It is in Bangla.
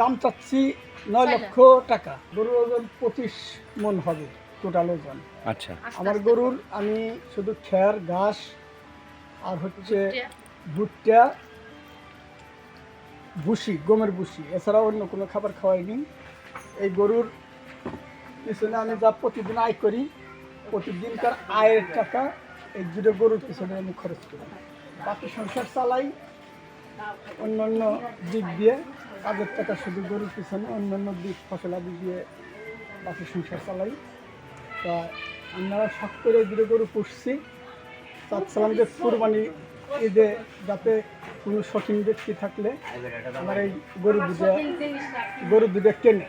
দাম চাচ্ছি নয় লক্ষ টাকা। গরুর ওজন পঁচিশ মন হবে টোটাল ওজন। আচ্ছা। আমার গরুর আমি শুধু খের ঘাস আর হচ্ছে ভুট্টা। ভুসি গমের ভুসি। এছাড়া অন্য কোনো খাবার খাওয়াইনি। এই গরুর পিছনে আমি যা প্রতিদিন আয় করি প্রতিদিনকার আয়ের টাকা এই দুটো গরুর পিছনে আমি খরচ করি। বাকি সংসার চালাই অন্য অন্য দিক দিয়ে কাজের টাকা শুধু গরুর পিছনে অন্যান্য অন্য দিক ফসলাদি দিয়ে বাকি সংসার চালাই। তা আমরা শখ করে দূরে গরু পুষছি। চাচ্ছিলাম যে কুরবানি ঈদে যাতে কোনো শখিন ব্যক্তি থাকলে আমার এই গরু দুধে গরু দুধে কেনে।